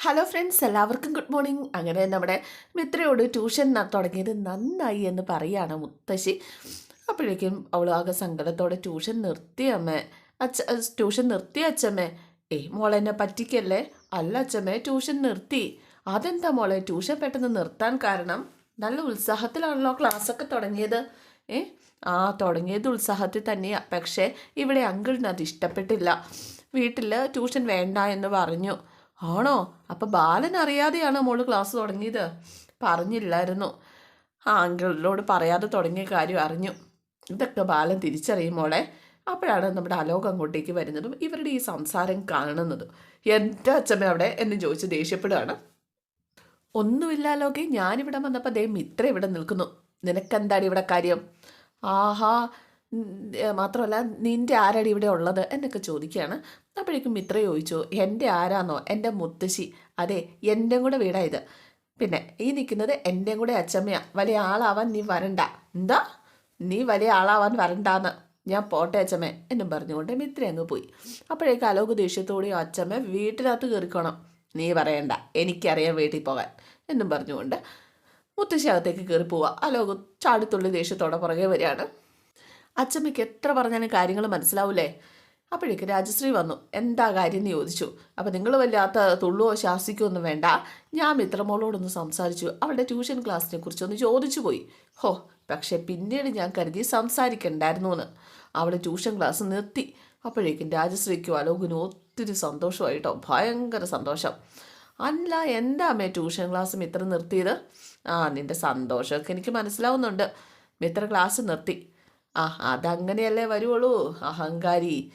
Hello friends എല്ലാവർക്കും good morning അങ്ങനെ നമ്മുടെ മിത്രയോട് ട്യൂഷൻ തുടങ്ങിയത് നന്നായി എന്ന് പറയുകയാണ് മുത്തശ്ശി. അപ്പോഴേക്കും അവൾ ആകെ സങ്കടത്തോടെ ട്യൂഷൻ നിർത്തി അമ്മ. അച്ഛ ട്യൂഷൻ നിർത്തി അച്ഛമ്മേ. ഏയ് മോളെന്നെ പറ്റിക്കല്ലേ? അല്ല അച്ഛമ്മേ ട്യൂഷൻ നിർത്തി. അതെന്താ മോളെ? ട്യൂഷൻ പെട്ടെന്ന് നിർത്താൻ കാരണം നല്ല ഉത്സാഹത്തിലാണല്ലോ ക്ലാസ്സൊക്കെ തുടങ്ങിയത്. ഏ? ആ തുടങ്ങിയത് ഉത്സാഹത്തിൽ തന്നെയാ. പക്ഷേ ഇവിടെ അങ്കിളിന് അത് ഇഷ്ടപ്പെട്ടില്ല. വീട്ടിൽ ട്യൂഷൻ വേണ്ട എന്ന് പറഞ്ഞു. ആണോ? അപ്പൊ ബാലൻ അറിയാതെയാണ് മോൾ ക്ലാസ് തുടങ്ങിയത്? പറഞ്ഞില്ലായിരുന്നു. ആ അങ്കിളിനോട് പറയാതെ തുടങ്ങിയ കാര്യം അറിഞ്ഞു. ഇതൊക്കെ ബാലൻ തിരിച്ചറിയും മോളെ. അപ്പോഴാണ് നമ്മുടെ അലോകം അങ്ങോട്ടേക്ക് വരുന്നതും ഇവരുടെ ഈ സംസാരം കാണുന്നതും. എന്റെ അച്ഛമ്മ അവിടെ എന്ന് ചോദിച്ച് ദേഷ്യപ്പെടുകയാണ്. ഒന്നുമില്ല അലോകെ ഞാനിവിടെ വന്നപ്പോൾ ദേ ഇത്ര ഇവിടെ നിൽക്കുന്നു. നിനക്കെന്താണ് ഇവിടെ കാര്യം? ആഹാ മാത്രമല്ല നിന്റെ ആരാടി ഇവിടെ ഉള്ളത് എന്നൊക്കെ ചോദിക്കുകയാണ്. അപ്പോഴേക്കും മിത്ര ചോദിച്ചു എന്റെ ആരാന്നോ? എന്റെ മുത്തശ്ശി. അതെ എന്റെ കൂടെ വീടായത് പിന്നെ ഈ നിൽക്കുന്നത് എന്റെ കൂടെ അച്ചമ്മയാ. വലിയ ആളാവാൻ നീ വരണ്ട. എന്താ? നീ വലിയ ആളാവാൻ വരണ്ടാന്ന്. ഞാൻ പോട്ടെ അച്ചമ്മേ എന്നും പറഞ്ഞുകൊണ്ട് മിത്ര അങ്ങ് പോയി. അപ്പോഴേക്ക് അലോക് ദേഷ്യത്തോടെ അച്ചമ്മ വീട്ടിനകത്ത് കയറിക്കോണം. നീ പറയണ്ട എനിക്കറിയാം വീട്ടിൽ പോകാൻ എന്നും പറഞ്ഞുകൊണ്ട് മുത്തശ്ശി അകത്തേക്ക് കയറി പോവുക അലോക് ചാടിത്തുള്ളി ദേഷ്യത്തോടെ പുറകെ വരികയാണ്. അച്ചമ്മയ്ക്ക് എത്ര പറഞ്ഞാലും കാര്യങ്ങൾ മനസ്സിലാവൂലേ? അപ്പോഴേക്ക് രാജശ്രീ വന്നു. എന്താ കാര്യം? എന്ന് ചോദിച്ചു. അപ്പം നിങ്ങൾ വല്ലാത്ത തുള്ളുവോ ശാസിക്കോ ഒന്നും വേണ്ട. ഞാൻ മിത്രമോളോടൊന്ന് സംസാരിച്ചു. അവളുടെ ട്യൂഷൻ ക്ലാസ്സിനെ കുറിച്ചൊന്ന് ചോദിച്ചു പോയി. ഹോ പക്ഷേ പിന്നീട് ഞാൻ കരുതി സംസാരിക്കണ്ടായിരുന്നു എന്ന് അവൾ ട്യൂഷൻ ക്ലാസ് നിർത്തി. അപ്പോഴേക്കും രാജശ്രീക്കും അലോകിനും ഒത്തിരി സന്തോഷമായിട്ടോ? ഭയങ്കര സന്തോഷം. അല്ല എന്താ അമ്മേ ട്യൂഷൻ ക്ലാസ് മിത്ര നിർത്തിയത്? ആ നിന്റെ സന്തോഷമൊക്കെ എനിക്ക് മനസ്സിലാവുന്നുണ്ട്. മിത്ര ക്ലാസ് നിർത്തി. ആ അതങ്ങനെയല്ലേ വരുവുള്ളൂ അഹങ്കാരി.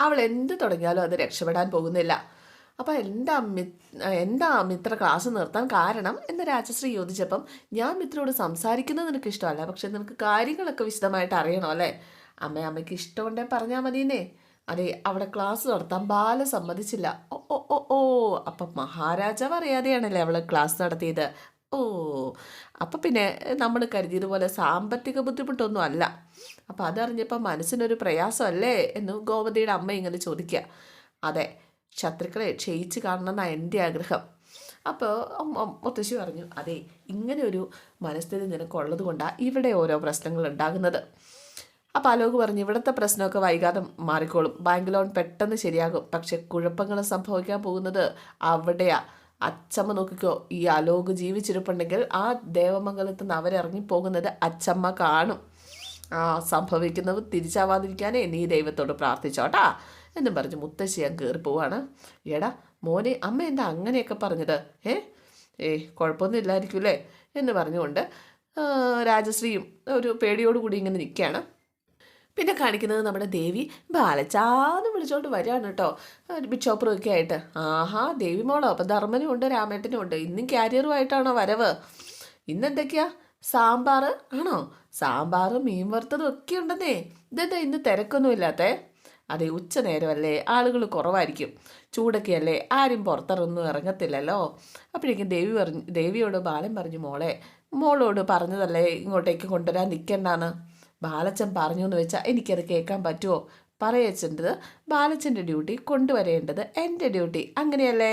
അവൾ എന്ത് തുടങ്ങിയാലും അത് രക്ഷപ്പെടാൻ പോകുന്നില്ല. അപ്പം എന്താ മി എന്താ മിത്ര ക്ലാസ് നിർത്താൻ കാരണം എന്ന് രാജശ്രീ ചോദിച്ചപ്പം ഞാൻ മിത്രയോട് സംസാരിക്കുന്നത് നിനക്ക് ഇഷ്ടമല്ല പക്ഷെ നിനക്ക് കാര്യങ്ങളൊക്കെ വിശദമായിട്ട് അറിയണം അല്ലേ? അമ്മ അമ്മയ്ക്ക് ഇഷ്ടമുണ്ടേ പറഞ്ഞാൽ മതിയെന്നേ. അതെ അവിടെ ക്ലാസ് നടത്താൻ ബാല സമ്മതിച്ചില്ല. ഓ ഓ ഓ ഓ അപ്പം മഹാരാജാവ് അറിയാതെയാണല്ലേ അവൾ ക്ലാസ് നടത്തിയത്. ഓ അപ്പം പിന്നെ നമ്മൾ കരുതിയതുപോലെ സാമ്പത്തിക ബുദ്ധിമുട്ടൊന്നും അല്ല അപ്പം അതറിഞ്ഞപ്പോൾ മനസ്സിനൊരു പ്രയാസമല്ലേ എന്ന് ഗോമതിയുടെ അമ്മ ഇങ്ങനെ ചോദിക്കുക അതെ ശത്രുക്കളെ ക്ഷയിച്ച് കാണണമെന്നാണ് എന്റെ ആഗ്രഹം. അപ്പോൾ മുത്തശ്ശി പറഞ്ഞു അതെ ഇങ്ങനെ ഒരു മനസ്ഥിതി നിനക്കുള്ളത് കൊണ്ടാണ് ഇവിടെ ഓരോ പ്രശ്നങ്ങൾ ഉണ്ടാകുന്നത്. അപ്പോൾ അലോക് പറഞ്ഞു ഇവിടുത്തെ പ്രശ്നമൊക്കെ വൈകാതെ മാറിക്കോളും. ബാങ്ക് ലോൺ പെട്ടെന്ന് ശരിയാകും. പക്ഷെ കുഴപ്പങ്ങൾ സംഭവിക്കാൻ പോകുന്നത് അവിടെയാ. അച്ചമ്മ നോക്കിക്കോ ഈ അലോക് ജീവിച്ചിരിപ്പുണ്ടെങ്കിൽ ആ ദേവമംഗലത്ത് നിന്ന് അവരിറങ്ങിപ്പോകുന്നത് അച്ചമ്മ കാണും. ആ സംഭവിക്കുന്നത് തിരിച്ചാവാതിരിക്കാനേ നീ ദൈവത്തോട് പ്രാർത്ഥിച്ചോട്ടാ എന്നും പറഞ്ഞ് മുത്തശ്ശി ഞാൻ കയറി പോവാണ്. എടാ മോനെ അമ്മ എന്താ അങ്ങനെയൊക്കെ പറഞ്ഞത്? ഏ ഏ കുഴപ്പമൊന്നും ഇല്ലായിരിക്കൂലേ എന്ന് പറഞ്ഞുകൊണ്ട് രാജശ്രീയും ഒരു പേടിയോടുകൂടി ഇങ്ങനെ നിൽക്കുകയാണ്. പിന്നെ കാണിക്കുന്നത് നമ്മുടെ ദേവി ബാലച്ചാന്ന് വിളിച്ചോണ്ട് വരികയാണ് കേട്ടോ. ഒക്കെ ആയിട്ട്. ആഹാ ദേവി മോളോ അപ്പം ധർമ്മനും ഉണ്ട് രാമേട്ടനും ഉണ്ട് ഇന്നും ക്യാരിയറുമായിട്ടാണോ വരവ്? ഇന്നെന്തൊക്കെയാ? സാമ്പാർ ആണോ? സാമ്പാർ മീൻ വറുത്തതും ഒക്കെ ഉണ്ടെന്നേ. ഇതെന്താ ഇന്ന് തിരക്കൊന്നും ഇല്ലാത്തേ? അതെ ഉച്ച നേരമല്ലേ. ആളുകൾ കുറവായിരിക്കും. ചൂടൊക്കെയല്ലേ. ആരും പുറത്തിറങ്ങൊന്നും ഇറങ്ങത്തില്ലല്ലോ. അപ്പോഴേക്കും ദേവി പറഞ്ഞു ദേവിയോട് ബാലൻ പറഞ്ഞു മോളെ മോളോട് പറഞ്ഞതല്ലേ ഇങ്ങോട്ടേക്ക് കൊണ്ടുവരാൻ നിൽക്കണ്ടാന്ന് ബാലച്ചൻ പറഞ്ഞു എന്ന് വെച്ചാൽ എനിക്കത് കേൾക്കാൻ പറ്റുമോ പറയച്ചേണ്ടത് ബാലച്ചന്റെ ഡ്യൂട്ടി കൊണ്ടുവരേണ്ടത് എന്റെ ഡ്യൂട്ടി. അങ്ങനെയല്ലേ?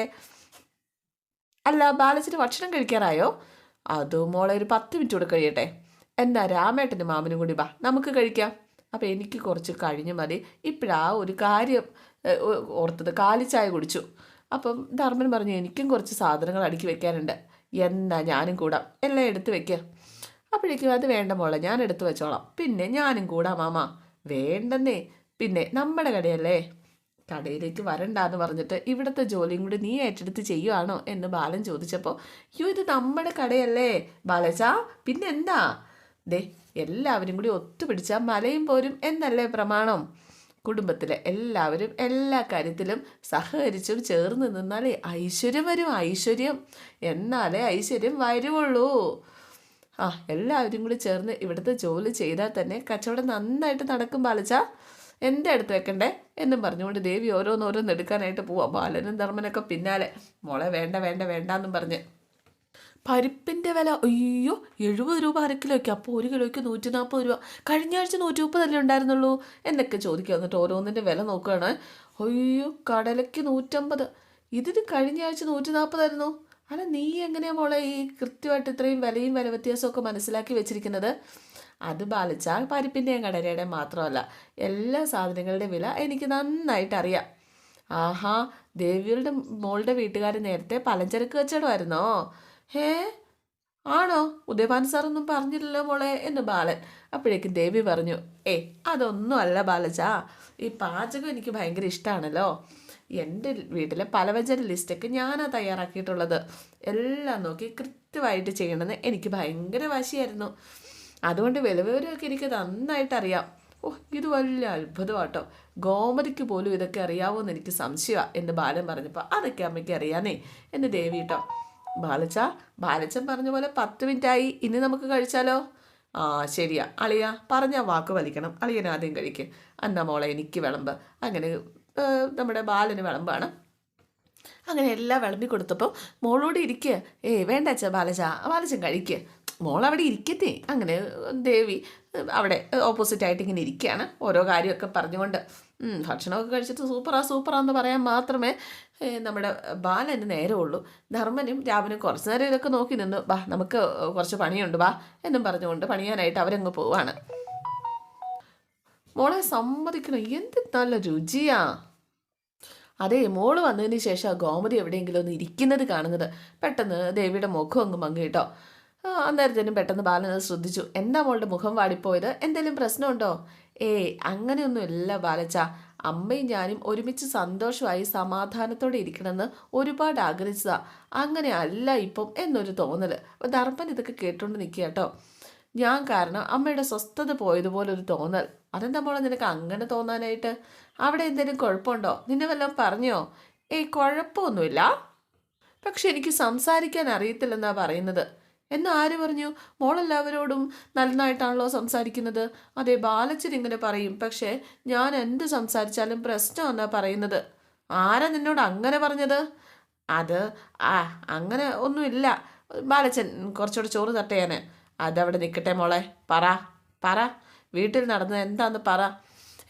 അല്ല ബാലച്ചന് ഭക്ഷണം കഴിക്കാറായോ? അത് മോളെ ഒരു പത്ത് മിനിറ്റ് കൂടെ കഴിയട്ടെ. എന്നാ രാമേട്ടന്റെ മാമനും കൂടി വാ. നമുക്ക് കഴിക്കാം. അപ്പം എനിക്ക് കുറച്ച് കഴിഞ്ഞ് മതി. ഇപ്പോഴാ ഒരു കാര്യം ഓർത്തത്. കാലിച്ചായ കുടിച്ചു. അപ്പം ധർമ്മൻ പറഞ്ഞു എനിക്കും കുറച്ച് സാധനങ്ങൾ അടുക്കി വെക്കാനുണ്ട്. എന്നാ ഞാനും കൂടാം. എല്ലാം എടുത്ത് വെക്കുക അപ്പോഴേക്കും അത് വേണ്ട മോളെ ഞാൻ എടുത്തു വെച്ചോളാം. പിന്നെ ഞാനും കൂടാ മാമ. വേണ്ടെന്നേ. പിന്നെ നമ്മുടെ കടയല്ലേ? കടയിലേക്ക് വരണ്ടാന്ന് പറഞ്ഞിട്ട് ഇവിടുത്തെ ജോലിയും കൂടി നീ ഏറ്റെടുത്ത് ചെയ്യുവാണോ എന്ന് ബാലൻ ചോദിച്ചപ്പോൾ യു ഇത് നമ്മുടെ കടയല്ലേ? ബാലച്ചാ പിന്നെന്താ? ദേ എല്ലാവരും കൂടി ഒത്തുപിടിച്ചാൽ മലയും പോരും എന്നല്ലേ പ്രമാണം. കുടുംബത്തിലെ എല്ലാവരും എല്ലാ കാര്യത്തിലും സഹകരിച്ചും ചേർന്ന് നിന്നാലേ ഐശ്വര്യം വരും ഐശ്വര്യം. എന്നാലേ ഐശ്വര്യം വരുവുള്ളൂ. ആ എല്ലാവരും കൂടി ചേർന്ന് ഇവിടുത്തെ ജോലി ചെയ്താൽ തന്നെ കച്ചവടം നന്നായിട്ട് നടക്കും ബാലച്ച എന്റെ അടുത്ത് വെക്കണ്ടേ? എന്നും പറഞ്ഞുകൊണ്ട് ദേവി ഓരോന്നോരോന്ന് എടുക്കാനായിട്ട് പോവാം. ബാലനും ധർമ്മനൊക്കെ പിന്നാലെ. മോളെ വേണ്ട വേണ്ട വേണ്ട എന്നും പറഞ്ഞ്. പരിപ്പിന്റെ വില അയ്യോ എഴുപത് രൂപ അര കിലോയ്ക്ക്. അപ്പോൾ ഒരു കിലോയ്ക്ക് നൂറ്റി നാൽപ്പത് രൂപ. കഴിഞ്ഞ ആഴ്ച നൂറ്റി മുപ്പതല്ലേ ഉണ്ടായിരുന്നുള്ളൂ? എന്നൊക്കെ ചോദിക്കുക എന്നിട്ട് ഓരോന്നിന്റെ വില നോക്കുകയാണ് അയ്യോ കടലയ്ക്ക് നൂറ്റമ്പത്. ഇതിന് കഴിഞ്ഞ ആഴ്ച നൂറ്റി നാൽപ്പതായിരുന്നു അല്ല നീ എങ്ങനെയാ മോളെ ഈ കൃത്യമായിട്ട് ഇത്രയും വിലയും വില വ്യത്യാസമൊക്കെ മനസ്സിലാക്കി വെച്ചിരിക്കുന്നത്? അത് ബാലിച്ച പരിപ്പിന്റെയും കടലയുടെയും മാത്രമല്ല എല്ലാ സാധനങ്ങളുടെയും വില എനിക്ക് നന്നായിട്ട് അറിയാം. ആഹാ ദേവിയുടെ മോളുടെ വീട്ടുകാർ നേരത്തെ പലചരക്ക് കച്ചവടമായിരുന്നോ? ഹേ ആണോ? ഉദയഭാൻ സാറൊന്നും പറഞ്ഞില്ലല്ലോ മോളെ എന്ന് ബാലൻ. അപ്പോഴേക്കും ദേവി പറഞ്ഞു ഏ അതൊന്നും അല്ല ബാലജ ഈ പാചകം എനിക്ക് ഭയങ്കര ഇഷ്ടമാണല്ലോ എന്റെ വീട്ടിലെ പലവ്യഞ്ജന ലിസ്റ്റൊക്കെ ഞാനാ തയ്യാറാക്കിയിട്ടുള്ളത്. എല്ലാം നോക്കി കൃത്യമായിട്ട് ചെയ്യണമെന്ന് എനിക്ക് ഭയങ്കര വാശിയായിരുന്നു. അതുകൊണ്ട് വിലവിവരമൊക്കെ എനിക്ക് നന്നായിട്ട് അറിയാം ഓ ഇത് വലിയ അത്ഭുതമാട്ടോ. ഗോമതിക്ക് പോലും ഇതൊക്കെ അറിയാവോന്ന് എനിക്ക് സംശയമാണ് എന്ന് ബാലൻ പറഞ്ഞപ്പോൾ അതൊക്കെ അമ്മയ്ക്ക് അറിയാന്നേ എന്ന് ദേവി കേട്ടോ ബാലച്ച ബാലച്ചൻ പറഞ്ഞ പോലെ പത്ത് മിനിറ്റായി ഇനി നമുക്ക് കഴിച്ചാലോ? ആ ശരിയാ. അളിയ പറഞ്ഞ വാക്ക് വലിക്കണം. അളിയൻ ആദ്യം കഴിക്കും. അന്ന മോളെ എനിക്ക് വിളമ്പ്. അങ്ങനെ നമ്മുടെ ബാലന് വിളമ്പാണ്. അങ്ങനെ എല്ലാം വിളമ്പി കൊടുത്തപ്പോൾ മോളോട് ഇരിക്കുക ഏ വേണ്ട അച്ഛ ബാലജ ബാലച്ചൻ കഴിക്കുക മോൾ അവിടെ ഇരിക്കത്തേ അങ്ങനെ ദേവി അവിടെ ഓപ്പോസിറ്റ് ആയിട്ട് ഇങ്ങനെ ഇരിക്കുകയാണ് ഓരോ കാര്യമൊക്കെ പറഞ്ഞുകൊണ്ട്. ഭക്ഷണമൊക്കെ കഴിച്ചിട്ട് സൂപ്പറാ സൂപ്പറാന്ന് പറയാൻ മാത്രമേ നമ്മുടെ ബാലന് നേരമുള്ളൂ ധർമ്മനും രാമനും കുറച്ച് നേരം ഇതൊക്കെ നോക്കി നിന്നു ബാ നമുക്ക് കുറച്ച് പണിയുണ്ട് ബാ എന്നും പറഞ്ഞുകൊണ്ട് പണിയാനായിട്ട് അവരങ്ങ് പോവാണ്. മോളെ സമ്മതിക്കണം. എന്ത് നല്ല രുചിയാ. അതെ മോൾ വന്നതിന് ശേഷം ഗോമതി എവിടെയെങ്കിലും ഒന്ന് ഇരിക്കുന്നത് കാണുന്നത്. പെട്ടെന്ന് ദേവിയുടെ മുഖം അങ്ങ് മങ്ങി കേട്ടോ. അന്നേരത്തേനും പെട്ടെന്ന് ബാലൻ അത് ശ്രദ്ധിച്ചു. എന്താ മോളുടെ മുഖം വാടിപ്പോയത്? എന്തെങ്കിലും പ്രശ്നമുണ്ടോ? ഏയ് അങ്ങനെയൊന്നും ഇല്ല ബാലച്ച. അമ്മയും ഞാനും ഒരുമിച്ച് സന്തോഷമായി സമാധാനത്തോടെ ഇരിക്കണമെന്ന് ഒരുപാട് ആഗ്രഹിച്ചതാ. അങ്ങനെ അല്ല ഇപ്പം എന്നൊരു തോന്നൽ അപ്പോൾ ദർപ്പൻ ഇതൊക്കെ കേട്ടുകൊണ്ട് നിൽക്കുക കേട്ടോ. ഞാൻ കാരണം അമ്മയുടെ സ്വസ്ഥത പോയതുപോലെ ഒരു തോന്നൽ. അതെന്താ മോളെ നിനക്ക് അങ്ങനെ തോന്നാനായിട്ട്? അവിടെ എന്തെങ്കിലും കുഴപ്പമുണ്ടോ? നിന്നെ വല്ലതും പറഞ്ഞോ? ഏയ് കുഴപ്പമൊന്നുമില്ല. പക്ഷെ എനിക്ക് സംസാരിക്കാൻ അറിയത്തില്ലെന്നാ പറയുന്നത്. എന്ന് ആര് പറഞ്ഞു? മോളെല്ലാവരോടും നന്നായിട്ടാണല്ലോ സംസാരിക്കുന്നത്. അതെ ബാലച്ചൻ ഇങ്ങനെ പറയും. പക്ഷേ ഞാൻ എന്ത് സംസാരിച്ചാലും പ്രശ്നമെന്നാ പറയുന്നത്. ആരാ നിന്നോട് അങ്ങനെ പറഞ്ഞത്? അത് ആ അങ്ങനെ ഒന്നുമില്ല. ബാലച്ചൻ കുറച്ചുകൂടെ ചോറ് തട്ടയാന് അതവിടെ നിൽക്കട്ടെ മോളെ. പറ പറ. വീട്ടിൽ നടന്നത് എന്താന്ന് പറ.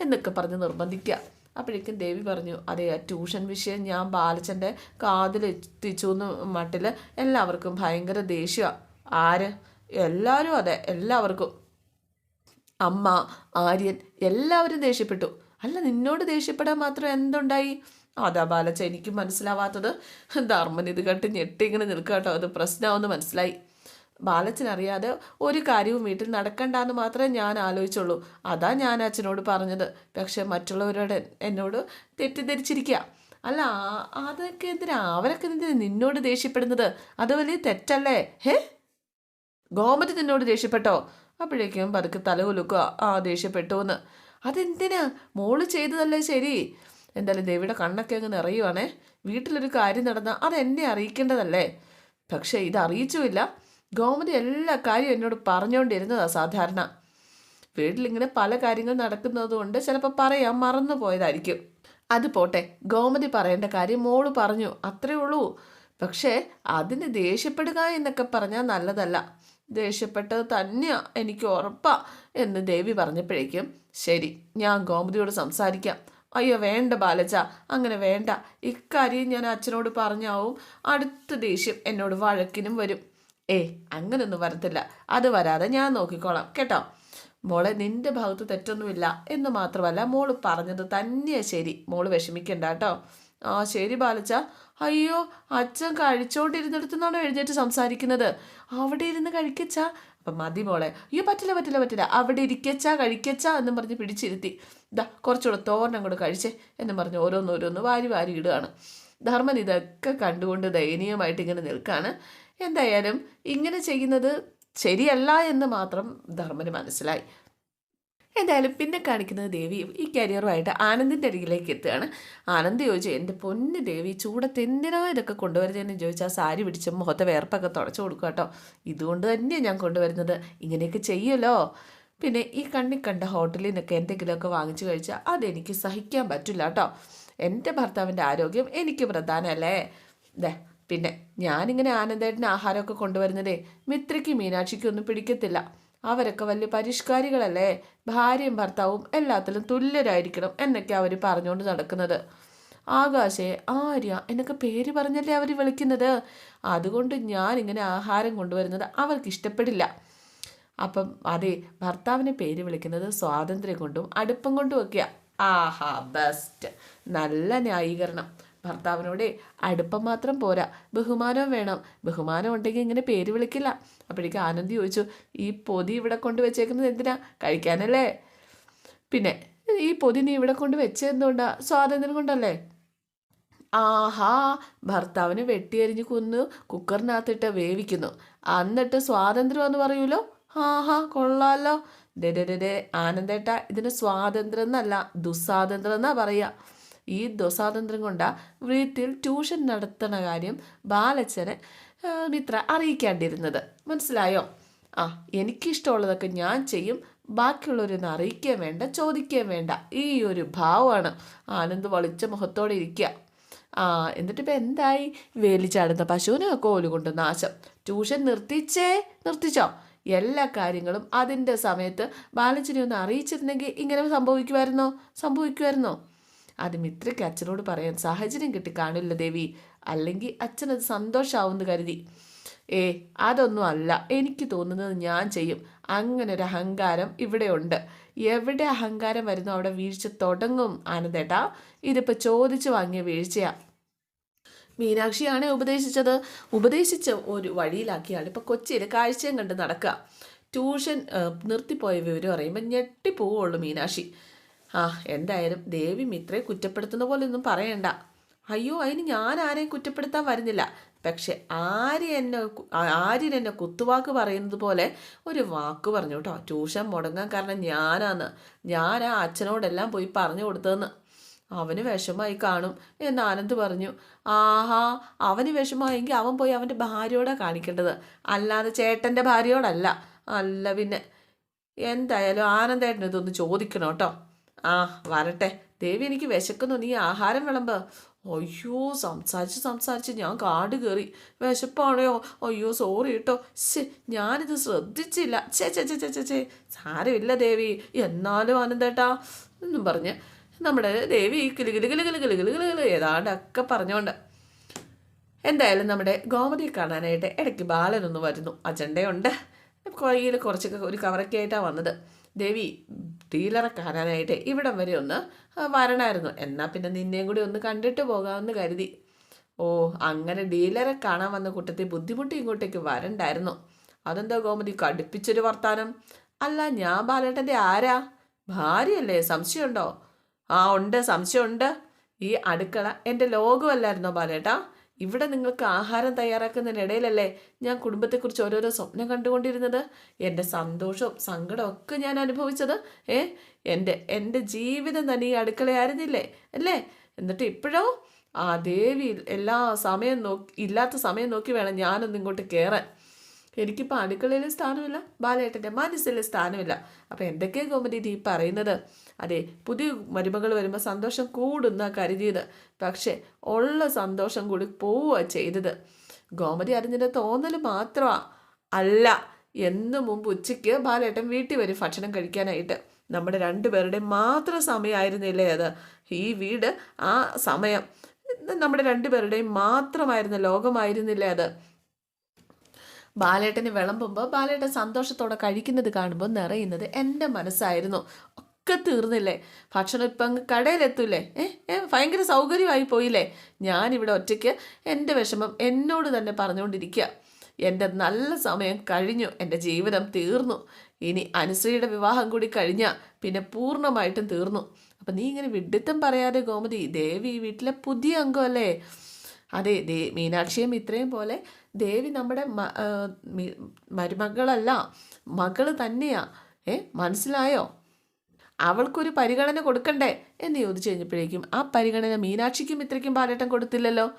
എന്നൊക്കെ പറഞ്ഞ് നിർബന്ധിക്കുക അപ്പോഴേക്കും ദേവി പറഞ്ഞു അതെ ആ ട്യൂഷൻ വിഷയം ഞാൻ ബാലച്ചന്റെ കാതിൽ എത്തിച്ചു എന്ന് മട്ടിൽ എല്ലാവർക്കും ഭയങ്കര ദേഷ്യമാണ് ആര്? എല്ലാവരും അതെ എല്ലാവർക്കും. അമ്മ ആര്യൻ എല്ലാവരും ദേഷ്യപ്പെട്ടു. അല്ല നിന്നോട് ദേഷ്യപ്പെടാൻ മാത്രം എന്തുണ്ടായി? അതാ ബാലച്ച എനിക്ക് മനസ്സിലാവാത്തത്. ധർമ്മൻ ഇത് കണ്ട് ഞെട്ടിങ്ങനെ നിൽക്കാട്ടോ. അത് പ്രശ്നമാവെന്ന് മനസ്സിലായി. ബാലച്ചൻ അറിയാതെ ഒരു കാര്യവും വീട്ടിൽ നടക്കണ്ടെന്ന് മാത്രമേ ഞാൻ ആലോചിച്ചുള്ളൂ. അതാ ഞാൻ അച്ഛനോട് പറഞ്ഞത്. പക്ഷെ മറ്റുള്ളവരോട് എന്നോട് തെറ്റിദ്ധരിച്ചിരിക്കുക അല്ല അതൊക്കെ എന്തിനാ? അവരൊക്കെ എന്തിനാ നിന്നോട് ദേഷ്യപ്പെടുന്നത്? അത് വലിയ തെറ്റല്ലേ? ഹേ? ഗോമതി നിന്നോട് ദേഷ്യപ്പെട്ടോ? അപ്പോഴേക്കും പതുക്കെ തല കുലുക്കുക. ആ ദേഷ്യപ്പെട്ടു എന്ന് അതെന്തിനാ? മോൾ ചെയ്തതല്ലേ ശരി? എന്തായാലും ദേവിയുടെ കണ്ണൊക്കെ അങ്ങ് നിറയുവാണേ. വീട്ടിലൊരു കാര്യം നടന്നാൽ അത് എന്നെ അറിയിക്കേണ്ടതല്ലേ? പക്ഷേ ഇത് അറിയിച്ചുമില്ല ഗോമതി എല്ലാ കാര്യവും എന്നോട് പറഞ്ഞുകൊണ്ടിരുന്നതാണ് സാധാരണ. വീട്ടിലിങ്ങനെ പല കാര്യങ്ങൾ നടക്കുന്നത് കൊണ്ട് ചിലപ്പോൾ പറയാൻ മറന്നു പോയതായിരിക്കും. അത് പോട്ടെ. ഗോമതി പറയേണ്ട കാര്യം മോൾ പറഞ്ഞു. അത്രേ ഉള്ളൂ. പക്ഷേ അതിന് ദേഷ്യപ്പെടുക എന്നൊക്കെ പറഞ്ഞാൽ നല്ലതല്ല. ദേഷ്യപ്പെട്ടത് തന്നെയാ എനിക്ക് ഉറപ്പാ എന്ന് ദേവി പറഞ്ഞപ്പോഴേക്കും ശരി ഞാൻ ഗോമതിയോട് സംസാരിക്കാം. അയ്യോ വേണ്ട ബാലച്ച അങ്ങനെ വേണ്ട. ഇക്കാര്യം ഞാൻ അച്ഛനോട് പറഞ്ഞാവും. അടുത്ത ദേഷ്യം എന്നോട് വഴക്കിനും വരും. ഏ അങ്ങനൊന്നും വരത്തില്ല. അത് വരാതെ ഞാൻ നോക്കിക്കോളാം കേട്ടോ? മോളെ നിന്റെ ഭാഗത്ത് തെറ്റൊന്നുമില്ല എന്ന് മാത്രമല്ല മോൾ പറഞ്ഞത് തന്നെയാ ശരി. മോൾ വിഷമിക്കണ്ട കേട്ടോ? ആ ശരി ബാലച്ച. അയ്യോ അച്ഛൻ കഴിച്ചോണ്ടിരുന്നിടത്തുനിന്നാണോ എഴുന്നേറ്റ് സംസാരിക്കുന്നത്? അവിടെ ഇരുന്ന് കഴിക്കച്ച? അപ്പം മതി മോളെ. അയ്യോ പറ്റില്ല പറ്റില്ല പറ്റില്ല. അവിടെ ഇരിക്കച്ച കഴിക്കച്ച എന്നും പറഞ്ഞ് പിടിച്ചിരുത്തി. ഇതാ കുറച്ചുകൂടെ തോരണം കൂടെ കഴിച്ചേ എന്നും പറഞ്ഞ് ഓരോന്നോരോന്ന് വാരി വാരി ഇടുകയാണ്. ധർമ്മൻ ഇതൊക്കെ കണ്ടുകൊണ്ട് ദയനീയമായിട്ട് ഇങ്ങനെ നിൽക്കുകയാണ് എന്തായാലും ഇങ്ങനെ ചെയ്യുന്നത് ശരിയല്ല എന്ന് മാത്രം ധർമ്മന് മനസ്സിലായി. എന്തായാലും പിന്നെ കാണിക്കുന്നത് ദേവി ഈ കരിയറുമായിട്ട് ആനന്ദിന്റെ അരികിലേക്ക് എത്തുകയാണ്. ആനന്ദ് ചോദിച്ചു എന്റെ പൊന്ന് ദേവി ചൂടത്ത് എന്തിനാ ഇതൊക്കെ കൊണ്ടുവരുന്നതെന്ന് ചോദിച്ചാൽ സാരി പിടിച്ച് മുഖത്തെ വേർപ്പൊക്കെ തുടച്ചു കൊടുക്കുക കേട്ടോ. ഇതുകൊണ്ട് തന്നെയാണ് ഞാൻ കൊണ്ടുവരുന്നത്. ഇങ്ങനെയൊക്കെ ചെയ്യുമല്ലോ പിന്നെ ഈ കണ്ണി കണ്ട ഹോട്ടലിൽ നിന്നൊക്കെ എന്തെങ്കിലുമൊക്കെ വാങ്ങിച്ചു കഴിച്ചാൽ അതെനിക്ക് സഹിക്കാൻ പറ്റില്ല കേട്ടോ. എന്റെ ഭർത്താവിന്റെ ആരോഗ്യം എനിക്ക് പ്രധാനമല്ലേ ദേ പിന്നെ ഞാനിങ്ങനെ ആനന്ദേട്ടന് ആഹാരമൊക്കെ കൊണ്ടുവരുന്നതേ മിത്രയ്ക്ക് മീനാക്ഷിക്കും ഒന്നും പിടിക്കത്തില്ല. അവരൊക്കെ വലിയ പരിഷ്കാരികളല്ലേ? ഭാര്യയും ഭർത്താവും എല്ലാത്തിലും തുല്യരായിരിക്കണം എന്നൊക്കെ അവർ പറഞ്ഞുകൊണ്ട് നടക്കുന്നത്. ആകാശേ ആര്യ എന്നൊക്കെ പേര് പറഞ്ഞല്ലേ അവർ വിളിക്കുന്നത്? അതുകൊണ്ട് ഞാനിങ്ങനെ ആഹാരം കൊണ്ടുവരുന്നത് അവർക്ക് ഇഷ്ടപ്പെടില്ല അപ്പം അതെ ഭർത്താവിനെ പേര് വിളിക്കുന്നത് സ്വാതന്ത്ര്യം കൊണ്ടും അടുപ്പം കൊണ്ടും ഒക്കെയാ. ആഹാ ബെസ്റ്റ്. നല്ല ന്യായീകരണം. ഭർത്താവിനോട് അടുപ്പം മാത്രം പോരാ. ബഹുമാനവും വേണം. ബഹുമാനം ഉണ്ടെങ്കിൽ ഇങ്ങനെ പേര് വിളിക്കില്ല. അപ്പോഴേക്കും ആനന്ദ് ചോദിച്ചു ഈ പൊതി ഇവിടെ കൊണ്ട് വെച്ചേക്കുന്നത് എന്തിനാ? കഴിക്കാനല്ലേ? പിന്നെ ഈ പൊതി നീ ഇവിടെ കൊണ്ട് വെച്ചെന്തുകൊണ്ടാ സ്വാതന്ത്ര്യം കൊണ്ടല്ലേ? ആഹാ ഭർത്താവിനെ വെട്ടിയരിഞ്ഞ് കൊന്ന് കുക്കറിനകത്തിട്ട് വേവിക്കുന്നു. എന്നിട്ട് സ്വാതന്ത്ര്യം എന്ന് പറയൂലോ? ആഹാ കൊള്ളാലോ. ഡെ ഡേ ഡേ ആനന്ദേട്ട ഇതിന് സ്വാതന്ത്ര്യം എന്നല്ല ദുസ്വാതന്ത്ര്യം എന്നാ പറയുക ഈ ദുസ്വാതന്ത്ര്യം കൊണ്ടാ വീട്ടിൽ ട്യൂഷൻ നടത്തുന്ന കാര്യം ബാലച്ചനെ മിത്ര അറിയിക്കാണ്ടിരുന്നത്. മനസ്സിലായോ? ആ എനിക്കിഷ്ടമുള്ളതൊക്കെ ഞാൻ ചെയ്യും. ബാക്കിയുള്ളവരൊന്ന് അറിയിക്കുകയും വേണ്ട ചോദിക്കുകയും വേണ്ട. ഈ ഒരു ഭാവമാണ് ആനന്ദ് വളിച്ച മുഖത്തോടെ ഇരിക്കുക ആ എന്നിട്ട് ഇപ്പം എന്തായി? വേലി ചാടുന്ന പശുവിനെ കോൽ കൊണ്ട് നാശം. ട്യൂഷൻ നിർത്തിച്ചേ നിർത്തിച്ചോ? എല്ലാ കാര്യങ്ങളും അതിന്റെ സമയത്ത് ബാലച്ചനെ ഒന്ന് അറിയിച്ചിരുന്നെങ്കിൽ ഇങ്ങനെ സംഭവിക്കുമായിരുന്നോ? സംഭവിക്കുമായിരുന്നോ? അത് മിത്രയ്ക്ക് അച്ഛനോട് പറയാൻ സാഹചര്യം കിട്ടി കാണില്ല ദേവി. അല്ലെങ്കിൽ അച്ഛനത് സന്തോഷമാവുമെന്ന് കരുതി. ഏ അതൊന്നും അല്ല. എനിക്ക് തോന്നുന്നത് ഞാൻ ചെയ്യും. അങ്ങനെ ഒരു അഹങ്കാരം ഇവിടെ ഉണ്ട് എവിടെ അഹങ്കാരം വരുന്നു അവിടെ വീഴ്ച തുടങ്ങും ആനന്ദേട്ടാ. ഇതിപ്പോൾ ചോദിച്ചു വാങ്ങിയ വീഴ്ചയാ. മീനാക്ഷിയാണ് ഉപദേശിച്ചത്. ഉപദേശിച്ച ഒരു വഴിയിലാക്കിയാണ് ഇപ്പോൾ കൊച്ചിയിൽ കാഴ്ചയും കണ്ട് നടക്കുക. ട്യൂഷൻ നിർത്തിപ്പോയ വിവരം അറിയുമ്പോൾ ഞെട്ടിപ്പോവുള്ളൂ മീനാക്ഷി. ആ എന്തായാലും ദേവി മിത്രയെ കുറ്റപ്പെടുത്തുന്ന പോലെ ഒന്നും പറയണ്ട. അയ്യോ അതിന് ഞാൻ ആരെയും കുറ്റപ്പെടുത്താൻ വരുന്നില്ല. പക്ഷെ ആര് എന്നെ ആര്യൻ എന്നെ കുത്തുവാക്ക് പറയുന്നത് പോലെ ഒരു വാക്ക് പറഞ്ഞു കേട്ടോ. ട്യൂഷൻ മുടങ്ങാൻ കാരണം ഞാനാന്ന്. ഞാൻ ആ അച്ഛനോടെല്ലാം പോയി പറഞ്ഞു കൊടുത്തതെന്ന്. അവന് വിഷമായി കാണും എന്ന് ആനന്ദ് പറഞ്ഞു. ആഹാ അവന് വിഷമായെങ്കിൽ അവൻ പോയി അവന്റെ ഭാര്യയോടാ കാണിക്കേണ്ടത്. അല്ലാതെ ചേട്ടന്റെ ഭാര്യയോടല്ല. അല്ല പിന്നെ. എന്തായാലും ആനന്ദേട്ടന് ഇതൊന്ന് ചോദിക്കണം കേട്ടോ. ആ വരട്ടെ. ദേവി എനിക്ക് വിശക്കുന്നു. നീ ആഹാരം വിളമ്പ്. അയ്യോ സംസാരിച്ച് സംസാരിച്ച് ഞാൻ കാട് കയറി. വിശപ്പാണോ അയ്യോ സോറി കേട്ടോ. ശേ ഞാനിത് ശ്രദ്ധിച്ചില്ല. ചേ ചേ ചേ ചേ ചേ സാരമില്ല ദേവി. എന്നാലും ആനന്ദേട്ടാ. എന്നും പറഞ്ഞ് നമ്മുടെ ദേവി കിളി കിളി കിളി കിളി ഏതാണ്ടൊക്കെ പറഞ്ഞുകൊണ്ട് എന്തായാലും നമ്മുടെ ഗോമതിയെ കാണാനായിട്ട് ഇടയ്ക്ക് ബാലനൊന്ന് വരുന്നു. അജണ്ടയുണ്ട്. കയ്യിൽ കുറച്ചൊക്കെ ഒരു കവറൊക്കെ ആയിട്ടാണ് വന്നത്. ദേവി ഡീലറെ കാണാനായിട്ട് ഇവിടം വരെ ഒന്ന് വരണമായിരുന്നു എന്നാൽ പിന്നെ നിന്നെയും കൂടി ഒന്ന് കണ്ടിട്ട് പോകാമെന്ന് കരുതി. ഓ അങ്ങനെ ഡീലറെ കാണാൻ വന്ന കൂട്ടത്തിൽ ബുദ്ധിമുട്ടി ഇങ്ങോട്ടേക്ക് വരണ്ടായിരുന്നു. അതെന്താ ഗോമതി കടുപ്പിച്ചൊരു വർത്താനം? അല്ല ഞാൻ ബാലേട്ടന്റെ ആരാ? ഭാര്യയല്ലേ സംശയമുണ്ടോ? ആ ഉണ്ട് സംശയമുണ്ട്. ഈ അടുക്കള എന്റെ ലോകമല്ലായിരുന്നോ ബാലേട്ടാ? ഇവിടെ നിങ്ങൾക്ക് ആഹാരം തയ്യാറാക്കുന്നതിനിടയിലല്ലേ ഞാൻ കുടുംബത്തെക്കുറിച്ച് ഓരോരോ സ്വപ്നം കണ്ടുകൊണ്ടിരുന്നത്? എന്റെ സന്തോഷവും സങ്കടവും ഒക്കെ ഞാൻ അനുഭവിച്ചത്. ഏ? എന്റെ എന്റെ ജീവിതം തന്നെ ഈ അടുക്കളയായിരുന്നില്ലേ അല്ലേ? എന്നിട്ട് ഇപ്പോഴോ? ആ ദേവി എല്ലാ സമയം നോക്കി ഇല്ലാത്ത സമയം നോക്കി വേണം ഞാനൊന്നിങ്ങോട്ട് കയറാൻ എനിക്കിപ്പോൾ അടുക്കളയിൽ സ്ഥാനമില്ല ബാലേട്ടന്റെ മനസ്സിൽ സ്ഥാനമില്ല. അപ്പോൾ എന്തൊക്കെയാ ഗോമതി നീ പറയുന്നത്? അതെ പുതിയ മരുമകൾ വരുമ്പോൾ സന്തോഷം കൂടുന്ന കരുതിയത്. പക്ഷേ ഉള്ള സന്തോഷം കൂടി പോവുക ചെയ്തത്. ഗോമതി അറിഞ്ഞിട്ട് തോന്നൽ മാത്രമാ അല്ല എന്ന് മുമ്പ് ഉച്ചയ്ക്ക് ബാലേട്ടൻ വീട്ടിൽ വരും ഭക്ഷണം കഴിക്കാനായിട്ട്. നമ്മുടെ രണ്ടുപേരുടെയും മാത്രം സമയമായിരുന്നില്ലേ അത്? ഈ വീട് ആ സമയം. നമ്മുടെ രണ്ടുപേരുടെയും മാത്രമായിരുന്ന ലോകമായിരുന്നില്ലേ അത്? ബാലേട്ടന് വിളമ്പുമ്പോൾ ബാലേട്ടൻ സന്തോഷത്തോടെ കഴിക്കുന്നത് കാണുമ്പോൾ നിറയുന്നത് എന്റെ മനസ്സായിരുന്നു. ഒക്കെ തീർന്നില്ലേ? ഭക്ഷണം ഇപ്പം അങ്ങ് കടയിലെത്തൂലേ ഏ ഏ ഭയങ്കര സൗകര്യമായി പോയില്ലേ? ഞാനിവിടെ ഒറ്റയ്ക്ക് എന്റെ വിഷമം എന്നോട് തന്നെ പറഞ്ഞുകൊണ്ടിരിക്കുക. എന്റെ നല്ല സമയം കഴിഞ്ഞു. എന്റെ ജീവിതം തീർന്നു. ഇനി അനുശ്രീയുടെ വിവാഹം കൂടി കഴിഞ്ഞാൽ പിന്നെ പൂർണമായിട്ടും തീർന്നു. അപ്പം നീ ഇങ്ങനെ വിഡിത്തം പറയാതെ ഗോമതി ദേവി വീട്ടിലെ പുതിയ അംഗമല്ലേ? അതെ ദേ മീനാക്ഷിയും ഇത്രയും പോലെ ദേവി നമ്മുടെ മരുമകളല്ല മകൾ തന്നെയാ. ഏ മനസ്സിലായോ? അവൾക്കൊരു പരിഗണന കൊടുക്കണ്ടേ? എന്ന് ചോദിച്ചു കഴിഞ്ഞപ്പോഴേക്കും ആ പരിഗണന മീനാക്ഷിക്കും ഇത്രയ്ക്കും ബാലേട്ടൻ കൊടുത്തില്ലല്ലോ.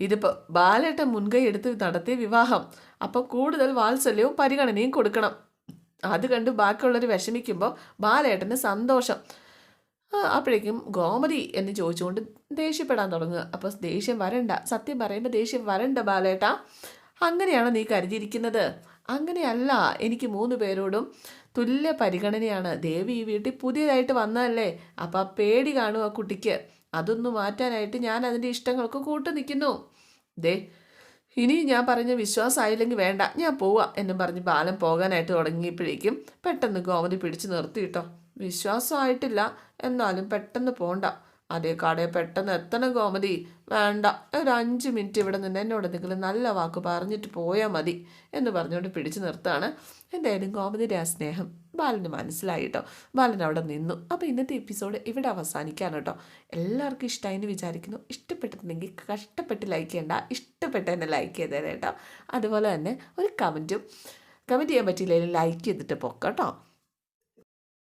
ഇതിപ്പോൾ ബാലേട്ടൻ മുൻകൈ എടുത്ത് നടത്തിയ വിവാഹം. അപ്പോൾ കൂടുതൽ വാത്സല്യവും പരിഗണനയും കൊടുക്കണം. അത് കണ്ട് ബാക്കിയുള്ളവർ വിഷമിക്കുമ്പോൾ ബാലേട്ടന് സന്തോഷം. അപ്പോഴേക്കും ഗോമതി എന്ന് ചോദിച്ചുകൊണ്ട് ദേഷ്യപ്പെടാൻ തുടങ്ങുക. അപ്പോൾ ദേഷ്യം വരണ്ട. സത്യം പറയുമ്പോൾ ദേഷ്യം വരണ്ട ബാലേട്ടാ. അങ്ങനെയാണോ നീ കരുതിയിരിക്കുന്നത്. അങ്ങനെയല്ല എനിക്ക് മൂന്ന് പേരോടും തുല്യ പരിഗണനയാണ്. ദേവി ഈ വീട്ടിൽ പുതിയതായിട്ട് വന്നതല്ലേ? അപ്പം പേടി കാണും ആ കുട്ടിക്ക്. അതൊന്ന് മാറ്റാനായിട്ട് ഞാൻ അതിന്റെ ഇഷ്ടങ്ങൾക്ക് കൂട്ടു നിൽക്കുന്നു. ദേ ഇനി ഞാൻ പറഞ്ഞ വിശ്വാസമായില്ലെങ്കിൽ വേണ്ട ഞാൻ പോവാ എന്നും പറഞ്ഞ് ബാലൻ പോകാനായിട്ട് തുടങ്ങിയപ്പോഴേക്കും പെട്ടെന്ന് ഗോമതി പിടിച്ചു നിർത്തിയിട്ടോ വിശ്വാസമായിട്ടില്ല എന്നാലും പെട്ടെന്ന് പോണ്ട. അതേ കടയിൽ പെട്ടെന്ന് എത്തണം ഗോമതി വേണ്ട ഒരു അഞ്ച് മിനിറ്റ് ഇവിടെ നിന്ന് എന്നോട് എന്തെങ്കിലും നല്ല വാക്ക് പറഞ്ഞിട്ട് പോയാൽ മതി എന്ന് പറഞ്ഞുകൊണ്ട് പിടിച്ചു നിർത്താണ് എന്തായാലും ഗോമതിയുടെ ആ സ്നേഹം ബാലന് മനസ്സിലായി കേട്ടോ. ബാലൻ അവിടെ നിന്നു. അപ്പോൾ ഇന്നത്തെ എപ്പിസോഡ് ഇവിടെ അവസാനിക്കാണ് കേട്ടോ. എല്ലാവർക്കും ഇഷ്ടമായി എന്ന് വിചാരിക്കുന്നു. ഇഷ്ടപ്പെട്ടിട്ടുണ്ടെങ്കിൽ കഷ്ടപ്പെട്ട് ലൈക്ക് ചെയ്യണ്ട. ഇഷ്ടപ്പെട്ട് തന്നെ ലൈക്ക് ചെയ്തേരെ കേട്ടോ. അതുപോലെ തന്നെ ഒരു കമന്റും കമന്റ് ചെയ്യാൻ പറ്റിയില്ലെങ്കിൽ ലൈക്ക് ചെയ്തിട്ട് പൊക്കാം കേട്ടോ.